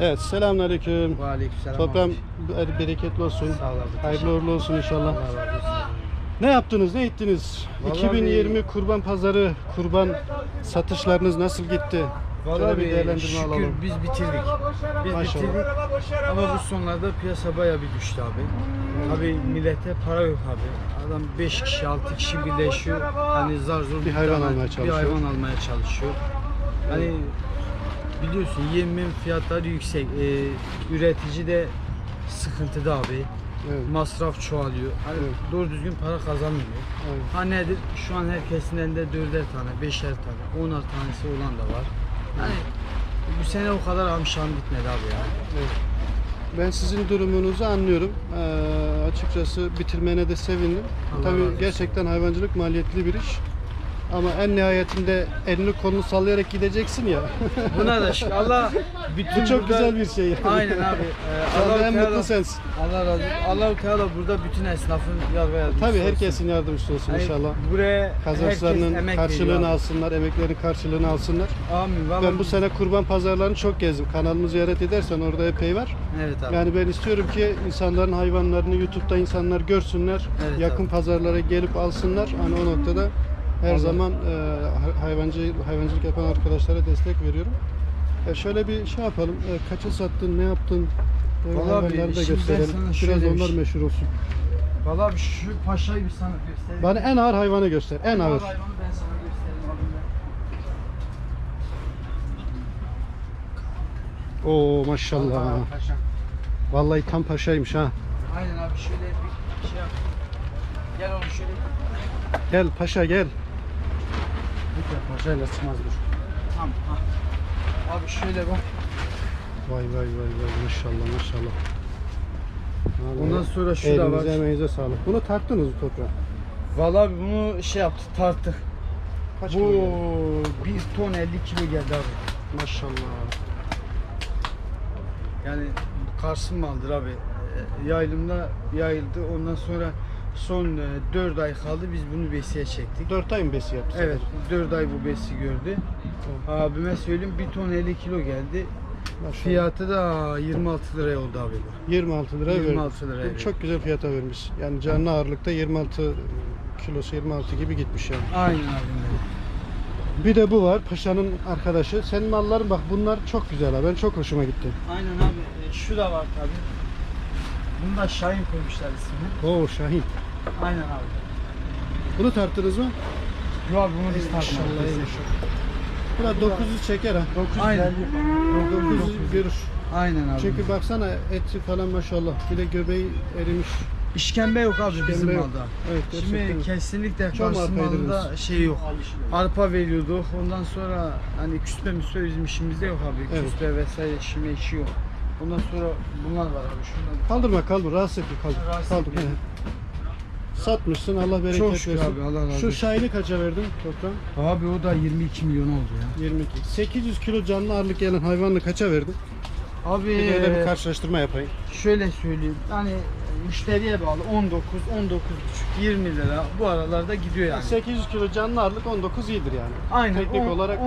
Evet selamünaleyküm. Aleykümselam. Toprağım be- bereketli olsun. Sağ. Hayırlı uğurlu olsun inşallah. Allah razı olsun. Ne yaptınız, ne ettiniz? Vallahi 2020 kurban pazarı, kurban satışlarınız nasıl gitti? Vallahi Şöyle bir bir değerlendirme şükür alalım. biz bitirdik. Biz Maşallah. bitirdik. Ama bu sonlarda piyasa bayağı bir düştü abi. Tabii millete para yok abi. Adam 5 kişi 6 kişi birleşiyor. Hani zar zor Bir hayvan tane- almaya Bir çalışıyor. hayvan almaya çalışıyor. Hani biliyorsun yemin fiyatları yüksek. Ee, üretici de sıkıntıda abi. Evet. Masraf çoğalıyor. Hani Evet. doğru düzgün para kazanmıyor. evet. Ha nedir? Şu an herkesin elinde dörder tane, beşer tane, onar tanesi olan da var. Yani bu sene o kadar amşan bitmedi abi ya. Evet. Ben sizin durumunuzu anlıyorum. Ee, açıkçası bitirmene de sevindim. Allah Tabii olsun. gerçekten hayvancılık maliyetli bir iş. Ama en nihayetinde elini kolunu sallayarak gideceksin ya. Buna da şükür. Allah bütün Bu çok burada- güzel bir şey. Aynen abi. Ee, Sana Allah-u en mutlu sensin. Allah razı olsun. Allah-u Teala burada bütün esnafın yar ve yardımcısı Tabii herkesin yardımcısı olsun Hani inşallah. Buraya Kazançlarının karşılığını alsınlar, emeklerin karşılığını alsınlar. Amin. Vallahi Ben bu sene kurban pazarlarını çok gezdim. Kanalımı ziyaret edersen orada epey var. Evet abi. Yani ben istiyorum ki insanların hayvanlarını YouTube'da insanlar görsünler. Evet yakın abi. pazarlara gelip alsınlar. Hani o noktada her Allah- zaman e, hay- hayvancı hayvancılık yapan arkadaşlara destek veriyorum. E, şöyle bir şey yapalım. E, kaça sattın, ne yaptın? E, Vallahi hayvanları da şimdi ben gösterelim. sana Biraz bir onlar şey- meşhur olsun. Vallahi abi şu paşayı bir sana göstereyim. Bana en ağır hayvanı göster. En Bu ağır. hayvanı ben sana göstereyim abi. Oo maşallah. Vallahi paşa. Vallahi tam paşaymış ha. Aynen abi şöyle bir şey yap. Gel oğlum şöyle. Gel paşa gel. Lütfen paşayla çıkmaz dur. Tamam. Ha. Abi şöyle bak. Vay vay vay vay maşallah maşallah. Vallahi Ondan sonra şu da var. Elinize emeğinize sağlık. Bunu tarttınız mı toprağa? Vallahi abi bunu şey yaptık tarttık. Kaç Bu kilo geldi? 1 ton 50 kilo geldi abi. Maşallah. Yani bu Kars'ın maldır abi. Ee, Yaylımda yayıldı. Ondan sonra son 4 ay kaldı biz bunu besiye çektik. 4 ay mı besi yaptı? Evet 4 ay bu besi gördü. Abime söyleyeyim 1 ton 50 kilo geldi. Maşallah. Fiyatı da 26 liraya oldu abi bu. 26 lira 26 liraya vermiş. Çok güzel fiyata vermiş. Yani canlı ağırlıkta 26 kilosu 26 gibi gitmiş yani. Aynen abim Bir de bu var paşanın arkadaşı. Senin malların bak bunlar çok güzel ha. Ben çok hoşuma gitti. Aynen abi. E, Şu da var tabi. Bunda Şahin koymuşlar ismini. Oo Şahin. Aynen abi. Bunu tarttınız mı? Yok abi bunu biz takmadık. Bu da 900 çeker ha. 900 Aynen. 900 görür. Aynen abi. Çünkü baksana eti falan maşallah. Bir de göbeği erimiş. işkembe yok abi bizim İşkembe yok. malda. Evet gerçekten. Şimdi kesinlikle Çok Kars'ın malında şey yok. Arpa veriyorduk. Ondan sonra hani küspe müspe bizim işimizde yok abi. Evet. Küspe vesaire işime işi yok. Ondan sonra bunlar var abi. Şunlar. Kaldırma kaldır rahatsız etme kaldır. Rahatsız kaldır. Satmışsın Allah bereket Çok versin. abi Allah razı Şu olsun. Şahin'i kaça verdin toprağım? Abi o da 22 milyon oldu ya. 22. 800 kilo canlı ağırlık gelen hayvanını kaça verdin? Abi Bir de öyle bir karşılaştırma yapayım. şöyle söyleyeyim. Hani müşteriye bağlı 19, 19,5, 20 lira bu aralarda gidiyor yani. 800 kilo canlı ağırlık 19 iyidir yani. Aynen Teknik olarak 18,5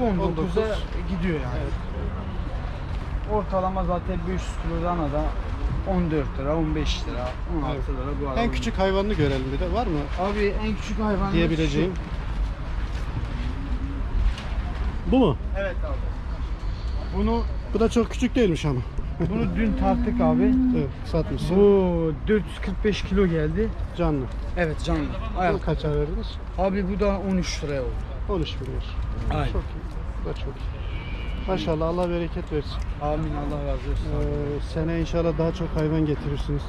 19'a 19. gidiyor yani. Evet. Ortalama zaten 500 kilodan da 14 lira, 15 lira, 16 Evet. lira bu arada. en küçük hayvanını görelim bir de var mı Abi en küçük hayvan diyebileceğim? Bu mu? Evet abi. Bunu Bu da çok küçük değilmiş ama. bunu dün tarttık abi. Evet satmışsın. Bu 445 kilo geldi. canlı. Evet canlı. Bunu Ayak. kaça verdiniz? Abi bu da 13 liraya oldu. 13 bin lira. Aynen. Çok iyi. Bu da çok iyi. Maşallah Allah bereket versin. Amin Allah razı olsun. Ee, sene inşallah daha çok hayvan getirirsiniz.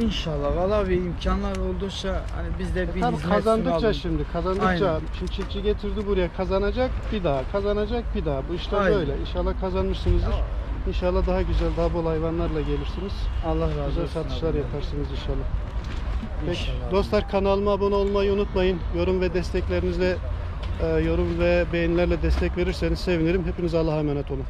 İnşallah valla bir imkanlar oldukça hani biz de bir Tabii hizmet kazandıkça sunalım. şimdi kazandıkça Aynen. şimdi çiftçi getirdi buraya kazanacak bir daha kazanacak bir daha bu işler Aynen. böyle İnşallah kazanmışsınızdır. İnşallah daha güzel daha bol hayvanlarla gelirsiniz. Allah razı Güzel olsun. satışlar abi. yaparsınız inşallah. Peki İnşallah. dostlar kanalıma abone olmayı unutmayın. Yorum ve desteklerinizle e, yorum ve beğenilerle destek verirseniz sevinirim. Hepiniz Allah'a emanet olun.